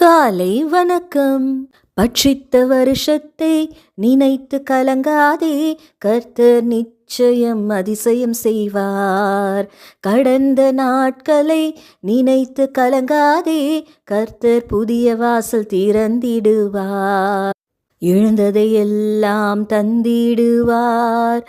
காலை வணக்கம். பட்சித்த வருஷத்தை நினைத்து கலங்காதே. கர்த்தர் நிச்சயம் அதிசயம் செய்வார். கடந்த நாட்களை நினைத்து கலங்காதே. கர்த்தர் புதிய வாசல் திறந்திடுவார். எழுந்ததையெல்லாம் தந்திடுவார்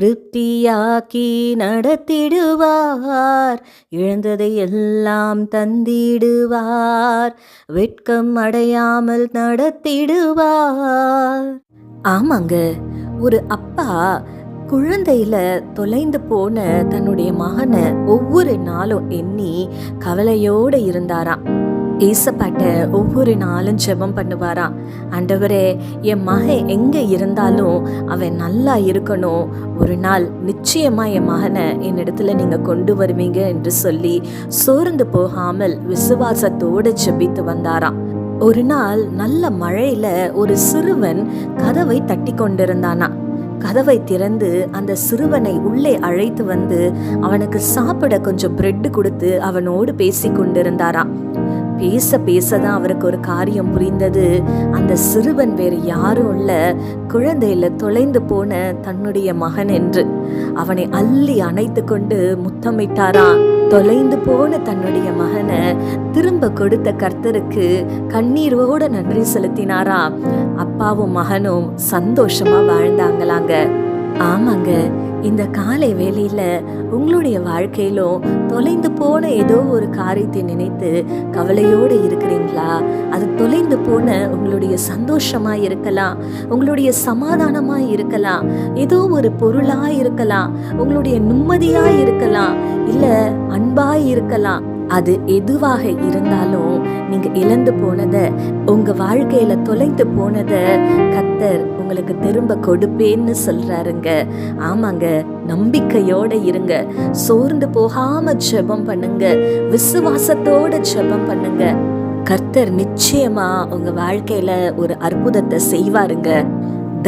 திருப்தியாக்கி நடத்திடுவார். எழுந்ததையெல்லாம் எல்லாம் தந்திடுவார் வெட்கம் அடையாமல் நடத்திடுவார். ஆமாங்க ஒரு அப்பா குழந்தையில தொலைந்து போன தன்னுடைய மகனை ஒவ்வொரு நாளும் எண்ணி கவலையோடு இருந்தாராம். ஏசப்பாட்ட ஒவ்வொரு நாளும் ஜெபம் பண்ணுவாராம். ஆண்டவரே என் மகன் எங்கே இருந்தாலும் அவன் நல்லா இருக்கணும். ஒரு நாள் நிச்சயமாக என் மகனை என்னிடத்துல நீங்கள் கொண்டு வருவீங்க என்று சொல்லி சோர்ந்து போகாமல் விசுவாசத்தோடு ஜெபித்து வந்தாராம். ஒரு நாள் நல்ல மழையில ஒரு சிறுவன் கதவை தட்டி கொண்டிருந்தானா. கதவை திறந்து அந்த சிறுவனை உள்ளே அழைத்து வந்து அவனுக்கு சாப்பிட கொஞ்சம் பிரெட் கொடுத்து அவனோடு பேசி கொண்டிருந்தாராம். பேச பேச தான் அவருக்கு ஒரு காரியம் புரிந்தது. அந்த சிறுவன் வேறு யாரும் இல்ல. குழந்தையில தொலைந்து போன தன்னுடைய மகன் என்று. அவனை அள்ளி அணைத்து கொண்டு முத்தமிட்டாராம். தொலைந்து போன தன்னுடைய மகனை திரும்ப கொடுத்த கர்த்தருக்கு கண்ணீரோட நன்றி செலுத்தினாரா அப்பாவும் மகனும் சந்தோஷமா வாழ்ந்தாங்களாங்க. ஆமாங்க. இந்த காலை வேளையில் உங்களுடைய வாழ்க்கையிலும் தொலைந்து போன ஏதோ ஒரு காரியத்தை நினைத்து கவலையோடு இருக்கிறீங்களா? அது தொலைந்து போன உங்களுடைய சந்தோஷமாக இருக்கலாம் உங்களுடைய சமாதானமாக இருக்கலாம் ஏதோ ஒரு பொருளாக இருக்கலாம் உங்களுடைய நிம்மதியாக இருக்கலாம் இல்லை அன்பாக இருக்கலாம். அது எதுவாக இருந்தாலும் நீங்க இழந்து போனத உங்க வாழ்க்கையில தொலைந்து போனத கத்தர் உங்களுக்கு திரும்ப கொடுப்பேன்னு சொல்றாருங்க. ஆமாங்க நம்பிக்கையோட இருங்க. சோர்ந்து போகாம ஜெபம் பண்ணுங்க. விசுவாசத்தோட ஜெபம் பண்ணுங்க. கர்த்தர் நிச்சயமா உங்க வாழ்க்கையில ஒரு அற்புதத்தை செய்வாருங்க.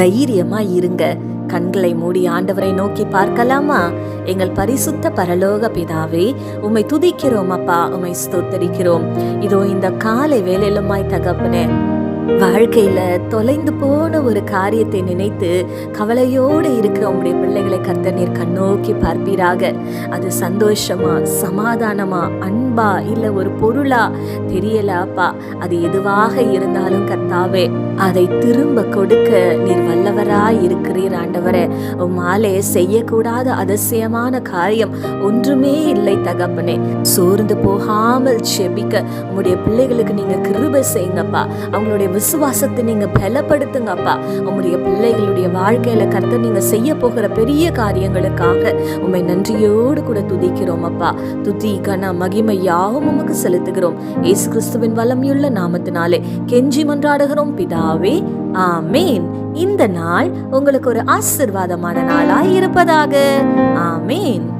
தைரியமா இருங்க. கண்களை மூடி ஆண்டவரை நோக்கி பார்க்கலாமா? எங்கள் பரிசுத்த பரலோக பிதாவே உம்மை துதிக்கிறோம் அப்பா உம்மை ஸ்தோத்தரிக்கிறோம். இதோ இந்த காலை வேலையிலுமாய் தகப்பனே வாழ்க்கையில தொலைந்து போன ஒரு காரியத்தை நினைத்து கவலையோடு இருக்கிற உங்களுடைய பிள்ளைகளை கத்த நீர் கண்ணோக்கி பார்ப்பீராக. அது சந்தோஷமா சமாதானமா அன்பா இல்ல ஒரு பொருளா? தெரியல அப்பா அது எதுவாக இருந்தாலும் கர்த்தாவே அதை திரும்ப கொடுக்க நீர் வல்லவராய் இருக்கிறீர் ஆண்டவரே. உம்மாலே செய்யக்கூடாத அதிசயமான காரியம் ஒன்றுமே இல்லை தகப்பனே. சோர்ந்து போகாமல் செபிக்க. உங்களுடைய பிள்ளைகளுக்கு நீங்க கிருபை செய்யுங்கப்பா. அவங்களுடைய விசுவாசத்தை நீங்க பலப்படுத்துங்கப்பா உங்களுடைய பிள்ளைகளுடைய வாழ்க்கையில கர்த்தர் நீங்க செய்ய போகிற பெரிய காரியங்களுக்காக உண்மை நன்றியோடு கூட துதிக்கிறோம் அப்பா. துதி கன மகிமை யாவும் உமக்கு செலுத்துகிறோம். ஏசு கிறிஸ்துவின் வல்லமையுள்ள நாமத்தினாலே கெஞ்சி மன்றாடுகிறோம். பிதாவே ஆமேன். இந்த நாள் உங்களுக்கு ஒரு ஆசிர்வாதமான நாளாய் இருப்பதாக. ஆமேன்.